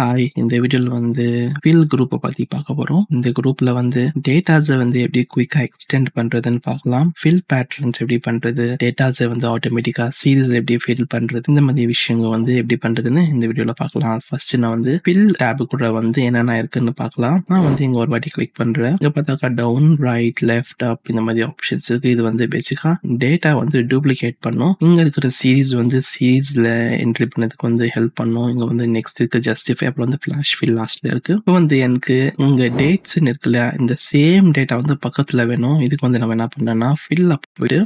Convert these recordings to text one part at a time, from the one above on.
Hi இந்த வீடியோவில் வந்து ஃபில் குரூப்பை பற்றி பார்க்க போகிறோம் இந்த குரூப்பில் வந்து டேட்டாஸை வந்து எப்படி குயிக்காக எக்ஸ்டெண்ட் பண்ணுறதுன்னு பார்க்கலாம். ஃபில் பேட்டர்ன்ஸ் எப்படி பண்ணுறது டேட்டாஸை வந்து ஆட்டோமேட்டிக்காக சீரீஸ் எப்படி ஃபில் பண்ணுறது இந்த மாதிரி விஷயங்கள் வந்து எப்படி பண்ணுறதுன்னு இந்த வீடியோவில் பார்க்கலாம். ஃபர்ஸ்ட் நான் வந்து ஃபில் டேபு கூட வந்து என்னென்ன இருக்குன்னு பார்க்கலாம். நான் வந்து இங்கே ஒரு வாட்டி கிளிக் பண்ணுறேன் இங்கே பார்த்தாக்கா டவுன் ரைட் லெஃப்ட் அப் இந்த மாதிரி ஆப்ஷன்ஸ் இருக்குது இது வந்து பேசிக்காக டேட்டா வந்து டூப்ளிகேட் பண்ணும். இங்கே இருக்கிற சீரீஸ் வந்து சீரீஸில் என்ட்ரி பண்ணதுக்கு வந்து ஹெல்ப் பண்ணும். இங்கே வந்து நெக்ஸ்ட் இருக்கு ஜஸ்டிஃபை டேப்ல வந்து ஃபிளாஷ் ஃபில் லாஸ்ட்ல இருக்கு. இப்போ வந்து எனக்கு உங்க டேட்ஸ் இருக்குல்ல இந்த சேம் டேட்டா வந்து பக்கத்துல வேணும். இதுக்கு வந்து நம்ம என்ன பண்ணேன்னா ஃபில் அப் போயிட்டு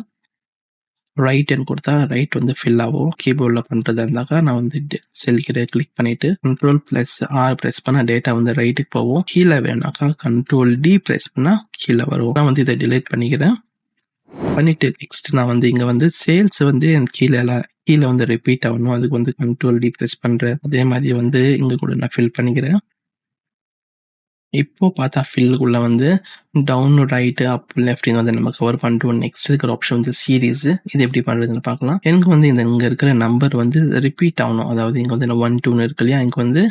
ரைட் என் கொடுத்தா ரைட் வந்து ஃபில் ஆகும். கீபோர்டில் பண்ணுறதா இருந்தாக்கா நான் வந்து செல் கிட்ட கிளிக் பண்ணிட்டு கண்ட்ரோல் ப்ளஸ் ஆர் ப்ரெஸ் பண்ணால் டேட்டா வந்து ரைட்டுக்கு போவோம் கீழே வேணாக்கா கண்ட்ரோல் டி ப்ரெஸ் பண்ணால் கீழே வரும். நான் வந்து இதை டிலேட் பண்ணிக்கிறேன். பண்ணிட்டு நெக்ஸ்ட் நான் வந்து இங்கே வந்து சேல்ஸ் வந்து எனக்கு கீழே கீழே வந்து ரிப்பீட் ஆகணும். அதுக்கு வந்து கண்ட்ரோல் டி ப்ரெஸ் பண்ணுறேன் அதே மாதிரி வந்து இங்கே கூட நான் ஃபில் பண்ணிக்கிறேன். இப்போ பார்த்தா ஃபில்லுக்குள்ள வந்து டவுன் ரைட்டு அப் லெஃப்ட்னு வந்து நம்ம கவர் பண்ணிட்டு நெக்ஸ்ட் இருக்கிற ஆப்ஷன் வந்து சீரீஸ் இது எப்படி பண்ணுறதுன்னு பார்க்கலாம். எனக்கு வந்து இந்த இங்கே இருக்கிற நம்பர் வந்து ரிப்பீட் ஆகணும். அதாவது இங்கே வந்து ஒன் டூன்னு இருக்கு இல்லையா? இங்கே வந்து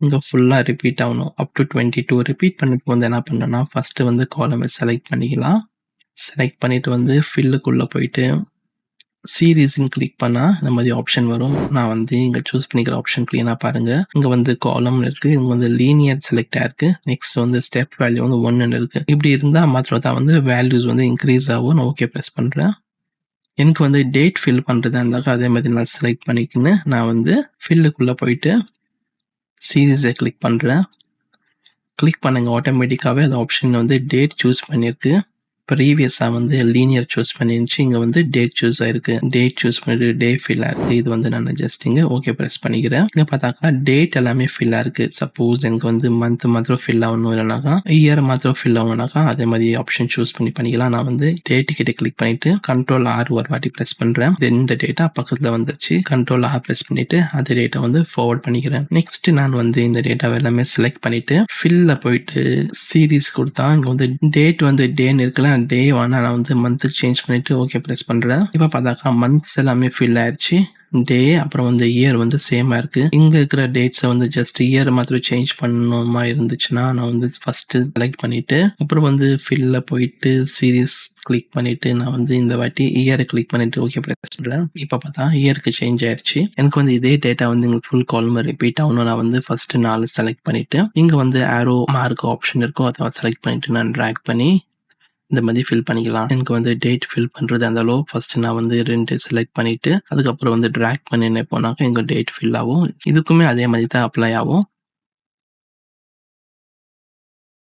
இங்கே ஃபுல்லாக ரிப்பீட் ஆகணும். Up to twenty two repeat பண்ணதுக்கு வந்து என்ன பண்ணேன்னா ஃபஸ்ட்டு வந்து காலமை செலக்ட் பண்ணிக்கலாம். செலக்ட் பண்ணிட்டு வந்து ஃபில்லுக்குள்ளே போயிட்டு சீரீஸ்ன்னு கிளிக் பண்ணால் இந்த மாதிரி ஆப்ஷன் வரும். நான் வந்து இங்கே சூஸ் பண்ணிக்கிற ஆப்ஷன் க்ளீனாக பாருங்கள் இங்கே வந்து காலம் இருக்குது இங்கே வந்து லீனியர் செலக்ட் ஆயிருக்கு நெக்ஸ்ட் வந்து ஸ்டெப் வேல்யூ வந்து ஒன்னு இருக்குது இப்படி இருந்தால் மாத்திரம் தான் வந்து வேல்யூஸ் வந்து இன்க்ரீஸ் ஆகும். நான் ஓகே ப்ரெஸ் பண்ணுறேன் எனக்கு வந்து டேட் ஃபில் பண்ணுறதா இருந்தாக்கா அதே மாதிரி நான் செலக்ட் பண்ணிக்கின்னு நான் வந்து ஃபில்லுக்குள்ளே போயிட்டு சீரீஸை கிளிக் பண்ணுறேன் கிளிக் பண்ணுங்கள் ஆட்டோமேட்டிக்காகவே அந்த ஆப்ஷன் வந்து டேட் சூஸ் பண்ணியிருக்கு ப்ரீவியஸாக வந்து லீனியர் சூஸ் பண்ணிருந்துச்சு. இங்கே வந்து டேட் சூஸ் ஆயிருக்கு. டேட் சூஸ் பண்ணிட்டு டே ஃபில் ஆகுது இது வந்து நான் ஜஸ்ட் இங்கே ஓகே ப்ரெஸ் பண்ணிக்கிறேன். இங்கே பார்த்தாக்கா டேட் எல்லாமே ஃபில் ஆயிருக்கு சப்போஸ் எனக்கு வந்து மந்த் மாத்திரம் ஃபில் ஆகணும் இல்லைனாக்கா இயர் மாத்திரம் ஃபில் ஆகணும்னாக்கா அதே மாதிரி ஆப்ஷன் சூஸ் பண்ணி பண்ணிக்கலாம். நான் வந்து டேட்டு கிட்ட கிளிக் பண்ணிட்டு கண்ட்ரோல் ஆர் ஒரு வாட்டி ப்ரெஸ் பண்ணுறேன் இந்த டேட்டா பக்கத்தில் வந்துச்சு கண்ட்ரோல் ஆர் ப்ரெஸ் பண்ணிட்டு அதே டேட்டா வந்து ஃபார்வர்ட் பண்ணிக்கிறேன். நெக்ஸ்ட் நான் வந்து இந்த டேட்டாவை எல்லாமே செலக்ட் பண்ணிட்டு ஃபில்ல போயிட்டு சீரீஸ் கொடுத்தா இங்கே வந்து டேட் வந்து டேன்னு இருக்குல்ல டே வேணா நான் வந்து மந்த்துக்கு சேஞ்ச் பண்ணிட்டு ஓகே ப்ரெஸ் பண்ணுறேன் இப்போ பார்த்தாக்கா மந்த்ஸ் எல்லாமே ஃபில் ஆயிடுச்சு டே அப்புறம் வந்து இயர் வந்து சேமாக இருக்குது இங்கே இருக்கிற டேட்ஸை வந்து ஜஸ்ட் இயர் மாத்திரம் சேஞ்ச் பண்ணணுமா இருந்துச்சுன்னா நான் வந்து ஃபஸ்ட்டு செலக்ட் பண்ணிவிட்டு அப்புறம் வந்து ஃபில்ல போயிட்டு சீரீஸ் கிளிக் பண்ணிவிட்டு நான் வந்து இந்த வாட்டி இயரை கிளிக் பண்ணிவிட்டு ஓகே ப்ரெஸ் பண்ணுறேன் இப்போ பார்த்தா இயருக்கு சேஞ்ச் ஆயிடுச்சு எனக்கு வந்து இதே டேட்டா வந்து எங்களுக்கு ஃபுல் காலம் ரிப்பீட் ஆகணும் நான் வந்து ஃபஸ்ட்டு நாலு செலக்ட் பண்ணிவிட்டு இங்கே வந்து ஆரோ மார்க் ஆப்ஷன் இருக்கும் அதை செலக்ட் பண்ணிவிட்டு நான் ட்ராக் பண்ணி இந்த மாதிரி ஃபில் பண்ணிக்கலாம். எனக்கு வந்து டேட் ஃபில் பண்ணுறது அந்த அளவு. ஃபர்ஸ்ட் நான் வந்து ரெண்டு செலக்ட் பண்ணிட்டு அதுக்கப்புறம் வந்து ட்ராக் பண்ணி என்ன போனாக்க எங்கள் டேட் ஃபில் ஆகும். இதுக்குமே அதே மாதிரி தான் அப்ளை ஆகும்.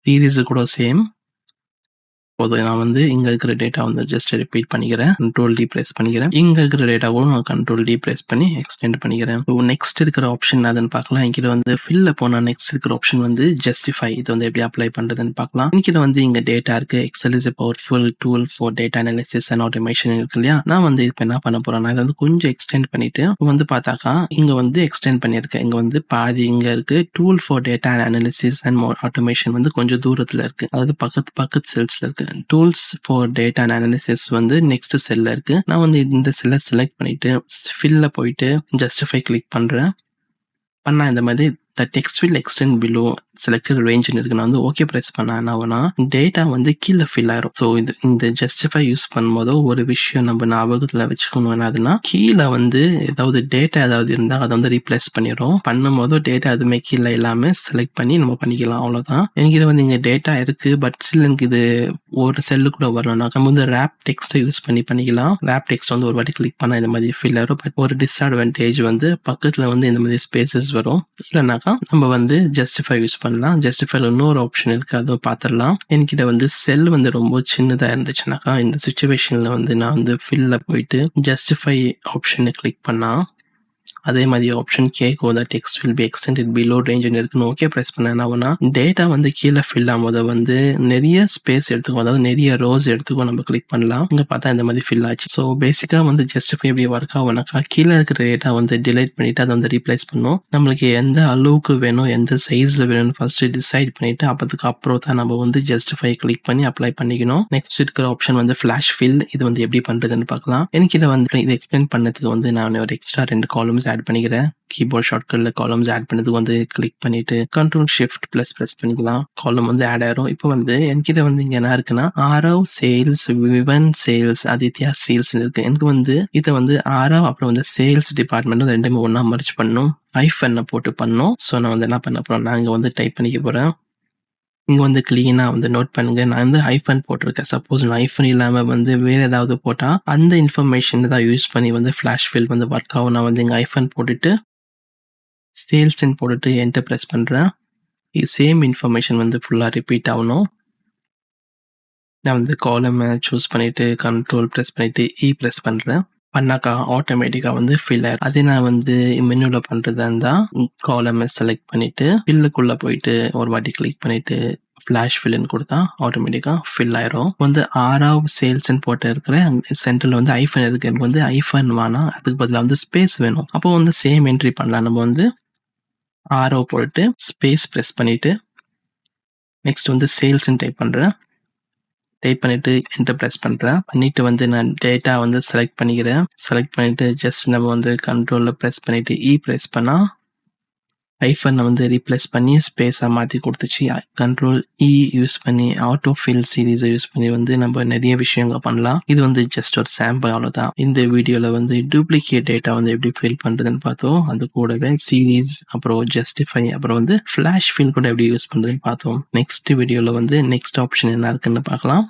சீரீஸு கூட சேம் இப்போது நான் வந்து இங்கே இருக்கிற டேட்டா வந்து ஜஸ்ட் ரிப்பீட் பண்ணிக்கிறேன். கண்ட்ரோல் டி ப்ரெஸ் பண்ணிக்கிறேன். இங்கே இருக்கிற டேட்டாவும் நான் கண்ட்ரோல் டி ப்ரெஸ் பண்ணி எக்ஸ்டெண்ட் பண்ணிக்கிறேன். நெக்ஸ்ட் இருக்கிற ஆப்ஷன் அதுன்னு பார்க்கலாம். இங்கே வந்து ஃபில்ல போனால் நெக்ஸ்ட் இருக்கிற ஆப்ஷன் வந்து ஜஸ்டிஃபை இது வந்து எப்படி அப்ளை பண்ணுறதுன்னு பார்க்கலாம். இங்கே வந்து இங்கே டேட்டா இருக்கு. Excel is powerful tool for data analysis and automation இருக்கு இல்லையா? நான் வந்து இப்போ என்ன பண்ண போறேன்னா இதை வந்து கொஞ்சம் எக்ஸ்டெண்ட் பண்ணிட்டு வந்து பார்த்தாக்கா இங்க வந்து எக்ஸ்டெண்ட் பண்ணியிருக்கேன். இங்க வந்து பாதி இங்க இருக்கு. Tool for data analysis and automation வந்து கொஞ்சம் தூரத்துல இருக்கு. அதாவது பக்கத்து பக்கத்து செல்ஸ்ல இருக்கு. டூல்ஸ் ஃபார் டேட்டா அனாலிசிஸ் வந்து நெக்ஸ்ட் செல்ல இருக்கு. நான் வந்து இந்த செல்லை செலக்ட் பண்ணிட்டு ஃபில்ல போயிட்டு ஜஸ்டிஃபை கிளிக் பண்றேன். பண்ணால் இந்த மாதிரி the text will extend below selected ரேஞ்சுன்னு இருக்கு நான் வந்து ஓகே ப்ரெஸ் பண்ண என்ன ஆகுனா டேட்டா வந்து கீழே ஃபில் ஆயிரும். ஸோ இது இந்த ஜஸ்டிஃபை யூஸ் பண்ணும்போதோ ஒரு விஷயம் நம்ம ஞாபகத்தில் வச்சுக்கணும் என்னதுன்னா கீழே வந்து ஏதாவது டேட்டா ஏதாவது இருந்தால் அதை வந்து ரீப்ளேஸ் பண்ணிடும் பண்ணும்போது டேட்டா எதுவுமே கீழே இல்லாமல் செலக்ட் பண்ணி நம்ம பண்ணிக்கலாம். அவ்வளோதான் என்கிட்ட வந்து இங்கே டேட்டா இருக்கு பட் ஸ்டில் எனக்கு இது ஒரு செல்லு கூட வரணும்னா நம்ம வந்து ரேப் டெக்ஸ்ட்டை யூஸ் பண்ணி பண்ணிக்கலாம். ரேப் டெக்ஸ்ட் வந்து ஒரு வாட்டி கிளிக் பண்ணால் இந்த மாதிரி ஃபில் ஆயிரும். பட் ஒரு டிஸ்அட்வான்டேஜ் வந்து பக்கத்தில் வந்து இந்த மாதிரி ஸ்பேசஸ் வரும். இல்லைனாக்கா நம்ம வந்து ஜஸ்டிஃபை யூஸ் பண்ணலாம். ஜஸ்டிஃபைல இன்னொரு ஆப்ஷன் இருக்கு. அதுவும் பார்த்துடலாம். என்கிட்ட வந்து செல் வந்து ரொம்ப சின்னதாக இருந்துச்சுனாக்கா இந்த சுச்சுவேஷனில் வந்து நான் வந்து ஃபில்ல போயிட்டு ஜஸ்டிஃபை ஆப்ஷனை கிளிக் பண்ணால் அதே மாதிரி ஆப்ஷன் கேட்கும் that text will be extended below ரேஞ்சுன்னு இருக்குன்னு ஓகே ப்ரெஸ் பண்ண என்ன ஆகும்னா டேட்டா வந்து கீழே ஃபில் ஆகும்போது வந்து நிறைய ஸ்பேஸ் எடுத்துக்கும். அதாவது நிறைய ரோஸ் எடுத்துக்கும். நம்ம கிளிக் பண்ணலாம். இங்கே பார்த்தா இந்த மாதிரி ஃபில் ஆச்சு. ஸோ பேசிக்காக வந்து ஜஸ்டிஃபை எப்படி ஒர்க் ஆகும்னாக்கா கீழே இருக்கிற டேட்டா வந்து டிலைட் பண்ணிட்டு அதை வந்து ரீப்ளேஸ் பண்ணும் நம்மளுக்கு எந்த அளவுக்கு வேணும் எந்த சைஸில் வேணும்னு ஃபர்ஸ்ட் டிசைட் பண்ணிட்டு அப்பதுக்கு அப்புறம் தான் நம்ம வந்து ஜஸ்டிஃபை கிளிக் பண்ணி அப்ளை பண்ணிக்கணும். நெக்ஸ்ட் இருக்கிற ஆப்ஷன் வந்து ஃபிளாஷ் ஃபில் இது வந்து எப்படி பண்ணுறதுன்னு பார்க்கலாம். எனக்கு இதை வந்து இதை எக்ஸ்பிளைன் பண்ணதுக்கு வந்து நான் ஒரு எக்ஸ்ட்ரா ரெண்டு காலம் காலம்ஸ் ஆட் பண்ணிக்கிறேன். கீபோர்ட் ஷார்ட்கட்ல காலம்ஸ் ஆட் பண்ணதுக்கு வந்து கிளிக் பண்ணிட்டு கண்ட்ரோல் ஷிஃப்ட் ப்ளஸ் ப்ரெஸ் பண்ணிக்கலாம். காலம் வந்து ஆட் ஆயிரும். இப்போ வந்து என்கிட்ட வந்து இங்க என்ன இருக்குன்னா Aarav sales Vivan sales Aditya sales இருக்கு. எனக்கு வந்து இதை வந்து ஆரவ் அப்புறம் வந்து சேல்ஸ் டிபார்ட்மெண்ட் ரெண்டுமே ஒன்றா மர்ச் பண்ணும். ஐஃபன்னை போட்டு பண்ணோம். ஸோ நான் வந்து என்ன பண்ண போகிறோம் நான் இங்க வந்து டைப் பண்ணிக்க போறேன். இங்கே வந்து க்ளீனாக வந்து நோட் பண்ணுங்க. நான் வந்து ஐஃபன் போட்டிருக்கேன். சப்போஸ் நான் ஐஃபன் இல்லாமல் வந்து வேறு ஏதாவது போட்டால் அந்த இன்ஃபர்மேஷன் தான் யூஸ் பண்ணி வந்து ஃப்ளாஷ் ஃபில் வந்து ஒர்க் ஆகும். நான் வந்து இங்கே ஐஃபன் போட்டுட்டு சேல்ஸ்ன்னு போட்டுட்டு என்டர் ப்ரெஸ் இது சேம் இன்ஃபர்மேஷன் வந்து ஃபுல்லாக ரிப்பீட் ஆகணும். நான் வந்து காலம் சூஸ் பண்ணிவிட்டு கண்ட்ரோல் ப்ரெஸ் பண்ணிவிட்டு இ ப்ரெஸ் பண்ணுறேன் பண்ணாக்கா ஆட்டோமேட்டிக்கா வந்து ஃபில் அதே நான் வந்து மெனுல பண்றதா இருந்தா காலம் செலக்ட் பண்ணிட்டு ஃபில்லுக்குள்ள போயிட்டு ஒரு வாட்டி கிளிக் பண்ணிட்டு ஃபிளாஷ் ஃபில்னு கொடுத்தா ஆட்டோமேட்டிக்காக ஃபில் ஆயிரும். வந்து ஆறாவ் சேல்ஸ்ன்னு போட்டு இருக்கிற சென்டர்ல வந்து ஐஃபன் இருக்கு. எனக்கு வந்து ஐஃபன் வேணாம் அதுக்கு பதிலாக வந்து ஸ்பேஸ் வேணும். அப்போ வந்து சேம் என்ட்ரி பண்ணலாம். நம்ம வந்து ஆரோ போட்டு ஸ்பேஸ் ப்ரெஸ் பண்ணிட்டு நெக்ஸ்ட் வந்து சேல்ஸ்ன்னு டைப் பண்ணுறேன் டைப் பண்ணிட்டு என்டர் ப்ரெஸ் பண்றேன். பண்ணிட்டு வந்து நான் டேட்டா வந்து செலக்ட் பண்ணிக்கிறேன். செலக்ட் பண்ணிட்டு ஜஸ்ட் நம்ம வந்து கண்ட்ரோல்ல ப்ரெஸ் பண்ணிட்டு e இ ப்ரெஸ் பண்ணா ஐஃபனை வந்து ரீப்ளேஸ் பண்ணி ஸ்பேஸாக மாற்றி கொடுத்துச்சு. கண்ட்ரோல் இ யூஸ் பண்ணி ஆட்டோ ஃபில் சீரீஸை யூஸ் பண்ணி வந்து நம்ம நிறைய விஷயங்கள் பண்ணலாம். இது வந்து ஜஸ்ட் ஒரு சாம்பிள் அவ்வளோதான் இந்த வீடியோவில் வந்து டூப்ளிகேட் டேட்டா வந்து எப்படி ஃபில் பண்ணுறதுன்னு பார்த்தோம். அது கூடவே சீரீஸ் அப்புறம் ஜஸ்டிஃபை அப்புறம் வந்து ஃப்ளாஷ் ஃபில் கூட எப்படி யூஸ் பண்ணுறதுன்னு பார்த்தோம். நெக்ஸ்ட் வீடியோவில் வந்து நெக்ஸ்ட் ஆப்ஷன் என்ன இருக்குன்னு பார்க்கலாம்.